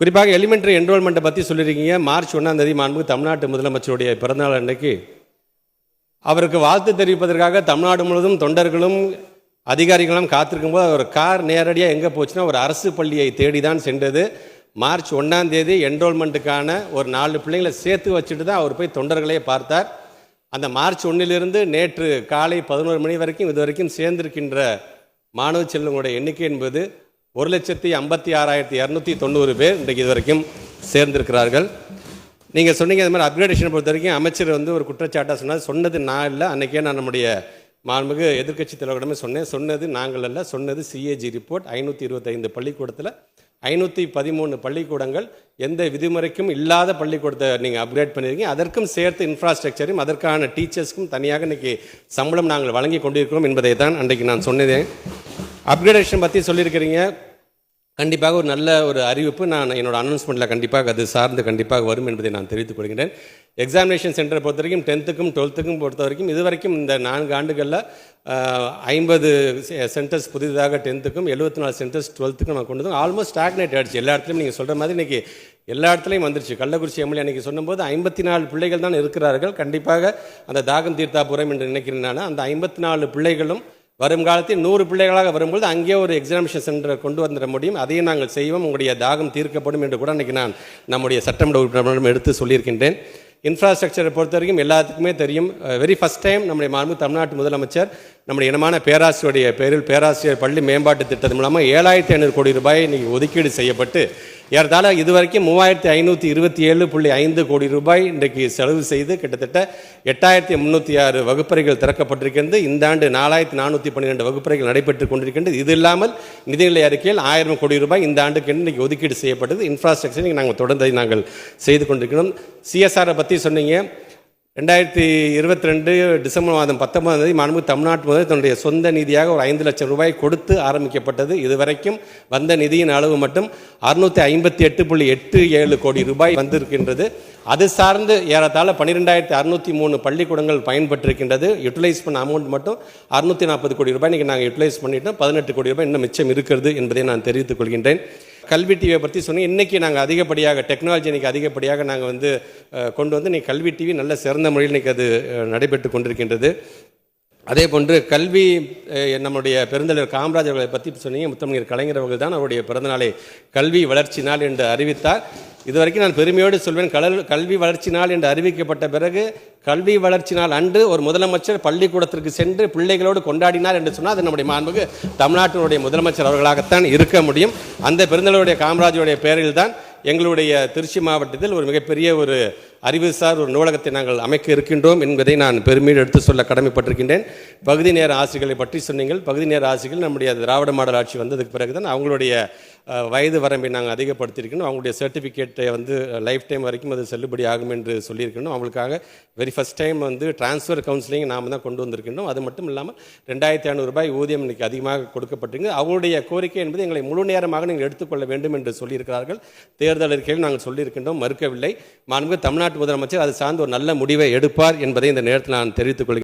குறிப்பாக எலிமெண்ட்ரி என்ரோல்மெண்ட்டை பற்றி சொல்லியிருக்கீங்க மார்ச் ஒன்றாம் தேதி மாண்பு தமிழ்நாட்டு முதலமைச்சருடைய பிறந்தநாள் அன்னைக்கு அவருக்கு வாழ்த்து தெரிவிப்பதற்காக தமிழ்நாடு முழுவதும் தொண்டர்களும் அதிகாரிகளும் காத்திருக்கும் போது அவர் கார் நேரடியாக எங்கே போச்சுன்னா ஒரு அரசு பள்ளியை தேடி தான் சென்றது. மார்ச் ஒன்றாம் தேதி என்ரோல்மெண்ட்டுக்கான ஒரு நாலு பிள்ளைங்களை சேர்த்து வச்சுட்டு தான் அவர் போய் தொண்டர்களே பார்த்தார். அந்த மார்ச் ஒன்றிலிருந்து நேற்று காலை பதினோரு மணி வரைக்கும் இது வரைக்கும் சேர்ந்திருக்கின்ற மாணவ செல்வங்களுடைய எண்ணிக்கை என்பது ஒரு லட்சத்தி ஐம்பத்தி ஆறாயிரத்தி இரநூத்தி தொண்ணூறு பேர் இன்றைக்கு இது வரைக்கும் சேர்ந்திருக்கிறார்கள். நீங்கள் சொன்னீங்க அது மாதிரி அப்கிரேடேஷனை பொறுத்த வரைக்கும் அமைச்சர் வந்து ஒரு குற்றச்சாட்டாக சொன்னார். சொன்னது நான் இல்லை. அன்றைக்கே நான் நம்முடைய மாண்புமிகு எதிர்க்கட்சி தலைவரிடமே சொன்னேன். சொன்னது நாங்கள் அல்ல. சொன்னது சிஏஜி ரிப்போர்ட் ஐநூற்றி இருபத்தைந்து பள்ளிக்கூடத்தில் ஐநூற்றி பதிமூணு பள்ளிக்கூடங்கள் எந்த விதிமுறைக்கும் இல்லாத பள்ளிக்கூடத்தை நீங்கள் அப்கிரேட் பண்ணியிருக்கீங்க அதற்கும் சேர்த்து இன்ஃப்ராஸ்ட்ரக்சரையும் அதற்கான டீச்சர்ஸ்க்கும் தனியாக இன்றைக்கி சம்பளம் நாங்கள் வழங்கி கொண்டிருக்கிறோம் என்பதை தான் அன்றைக்கு நான் சொன்னதேன் அப்கிரேடேஷன் பற்றி சொல்லியிருக்கிறீங்க. கண்டிப்பாக ஒரு நல்ல ஒரு அறிவிப்பு நான் என்னோட அனௌன்ஸ்மெண்ட்டில் கண்டிப்பாக அது சார்ந்து கண்டிப்பாக வரும் என்பதை நான் தெரிவித்துக் கொள்கிறேன் எக்ஸாமினேஷன் சென்டரை பொறுத்த வரைக்கும் டென்த்துக்கும் டுவெல்த்துக்கும் பொறுத்த வரைக்கும் இது வரைக்கும் இந்த நான்கு ஆண்டுகளில் ஐம்பது சென்டர்ஸ் புதிதாக டென்த்துக்கும் எழுபத்தி நாலு சென்டர்ஸ் டுவெல்த்துக்கும் நான் கொண்டு வந்து ஆல்மோஸ்ட் ஸ்டாக்னேட் ஆயிடுச்சு. எல்லா இடத்துலையும் நீங்கள் சொல்கிற மாதிரி இன்றைக்கி எல்லா இடத்துலையும் வந்துருச்சு. கள்ளக்குறிச்சி எம்எல்ஏ அன்றைக்கி சொன்னபோது ஐம்பத்தி நாலு பிள்ளைகள் தான் இருக்கிறார்கள். கண்டிப்பாக அந்த தாகம் தீர்த்தாபுரம் என்று நினைக்கிறேன் நான். அந்த ஐம்பத்தி நாலு பிள்ளைகளும் வருங்காலத்தில் நூறு பிள்ளைகளாக வரும்பொழுது அங்கே ஒரு எக்ஸாமினேஷன் சென்டரை கொண்டு வந்துட முடியும். அதையும் நாங்கள் செய்வோம். உங்களுடைய தாகம் தீர்க்கப்படும் என்று கூட அன்றைக்கி நான் நம்முடைய சட்டமன்ற உறுப்பினரிடம் எடுத்து சொல்லியிருக்கின்றேன். இன்ஃப்ராஸ்ட்ரக்சரை பொறுத்த வரைக்கும் எல்லாத்துக்குமே தெரியும். வெரி ஃபஸ்ட் டைம் நம்முடைய மாண்பு தமிழ்நாட்டு முதலமைச்சர் நம்முடைய இனமான பேராசிரியருடைய பேரில் பேராசிரியர் பள்ளி மேம்பாட்டு திட்டத்தின் மூலமாக ஏழாயிரத்தி ஐநூறு கோடி ரூபாய் இன்றைக்கி ஒதுக்கீடு செய்யப்பட்டு ஏறத்தாழ இதுவரைக்கும் மூவாயிரத்தி ஐநூற்றி இருபத்தி ஏழு புள்ளி ஐந்து கோடி ரூபாய் இன்றைக்கு செலவு செய்து கிட்டத்தட்ட எட்டாயிரத்தி முந்நூற்றி ஆறு வகுப்பறைகள் திறக்கப்பட்டிருக்கின்றது. இந்த ஆண்டு நாலாயிரத்தி நானூற்றி பன்னிரெண்டு வகுப்பறைகள் நடைபெற்று கொண்டிருக்கின்றது. இது இல்லாமல் நிதிநிலை அறிக்கையில் ஆயிரம் கோடி ரூபாய் இந்த ஆண்டுக்கு இன்றைக்கு ஒதுக்கீடு செய்யப்பட்டது. இன்ஃப்ராஸ்ட்ரக்சர் நாங்கள் தொடர்ந்து நாங்கள் செய்து கொண்டிருக்கிறோம். சிஎஸ்ஆரை பற்றி சொன்னீங்க. ரெண்டாயிரத்தி இருபத்தி ரெண்டு டிசம்பர் மாதம் பத்தொன்பதாம் தேதி மாண்பு தமிழ்நாட்டு முதல் தன்னுடைய சொந்த நிதியாக ஒரு ஐந்து லட்சம் ரூபாய் கொடுத்து ஆரம்பிக்கப்பட்டது. இதுவரைக்கும் வந்த நிதியின் அளவு மட்டும் அறுநூற்றி ஐம்பத்தி எட்டு புள்ளி எட்டு ஏழு கோடி ரூபாய் வந்திருக்கின்றது. அது சார்ந்து ஏறத்தாழ பன்னிரெண்டாயிரத்தி அறுநூற்றி மூணு பள்ளிக்கூடங்கள் பயன்பட்டிருக்கின்றது யூட்டிலைஸ் பண்ண அமௌண்ட் மட்டும் அறுநூற்றி நாற்பது கோடி ரூபாய் இன்றைக்கி நாங்கள் யூட்டிலைஸ் பண்ணிட்டோம். பதினெட்டு கோடி ரூபாய் இன்னும் மிச்சம் இருக்கிறது என்பதை நான் தெரிவித்துக் கொள்கின்றேன். கல்வி டிவியை பற்றி சொன்னீங்க. இன்றைக்கி நாங்கள் அதிகப்படியாக டெக்னாலஜி இன்றைக்கி அதிகப்படியாக நாங்கள் வந்து கொண்டு வந்து நீ கல்வி டிவி நல்ல சிறந்த முறையில் இன்றைக்கி அது நடைபெற்று கொண்டிருக்கின்றது. அதே போன்று கல்வி நம்முடைய பெருந்தலைவர் காமராஜர் அவர்களை பற்றி சொன்னீங்க. முத்தமிழர் கலைஞர் அவர்கள் தான் அவருடைய பிறந்தநாளை கல்வி வளர்ச்சி நாள் என்று அறிவித்தார். இதுவரைக்கும் நான் பெருமையோடு சொல்வேன் கலல் கல்வி வளர்ச்சி நாள் என்று அறிவிக்கப்பட்ட பிறகு கல்வி வளர்ச்சி நாள் அன்று ஒரு முதலமைச்சர் பள்ளிக்கூடத்திற்கு சென்று பிள்ளைகளோடு கொண்டாடினார் என்று சொன்னால் அது நம்முடைய மாண்புக்கு தமிழ்நாட்டினுடைய முதலமைச்சர் அவர்களாகத்தான் இருக்க முடியும். அந்த பெருந்தலைவருடைய காமராஜருடைய பெயரில் தான் எங்களுடைய திருச்சி மாவட்டத்தில் ஒரு மிகப்பெரிய ஒரு அறிவுசார் ஒரு நூலகத்தை நாங்கள் அமைக்க இருக்கின்றோம் என்பதை நான் பெருமையோடு எடுத்து சொல்ல கடமைப்பட்டிருக்கின்றேன். பகுதி நேர ஆசிரியர்களை பற்றி சொன்னீங்கள். பகுதி நேர ஆசிரியர்கள் நம்முடைய திராவிட மாடல் ஆட்சி வந்ததுக்கு பிறகு தான் அவங்களுடைய வயது வரம்பை நாங்கள் அதிகப்படுத்தியிருக்கணும். அவங்களுடைய சர்டிஃபிகேட்டை வந்து லைஃப் டைம் வரைக்கும் அது செல்லுபடி ஆகும் என்று சொல்லியிருக்கணும். அவங்களுக்காக வெரி ஃபஸ்ட் டைம் வந்து டிரான்ஸ்ஃபர் கவுன்சிலிங் நாம் தான் கொண்டு வந்திருக்கின்றோம். அது மட்டும் இல்லாமல் ரெண்டாயிரத்தி ஐநூறு ரூபாய் ஊதியம் இன்றைக்கி அதிகமாக கொடுக்கப்பட்டிருக்கு. அவருடைய கோரிக்கை என்பது எங்களை முழு நேரமாக நீங்கள் எடுத்துக்கொள்ள வேண்டும் என்று சொல்லியிருக்கிறார்கள். தேர்தல் அறிக்கையில் நாங்கள் சொல்லியிருக்கின்றோம். மறுக்கவில்லை. மாண்பு தமிழ்நாடு தமிழ்நாட்டு முதலமைச்சர் அது சார்ந்து ஒரு நல்ல முடிவை எடுப்பார் என்பதை இந்த நேரத்தில் நான் தெரிவித்துக் கொள்கிறேன்.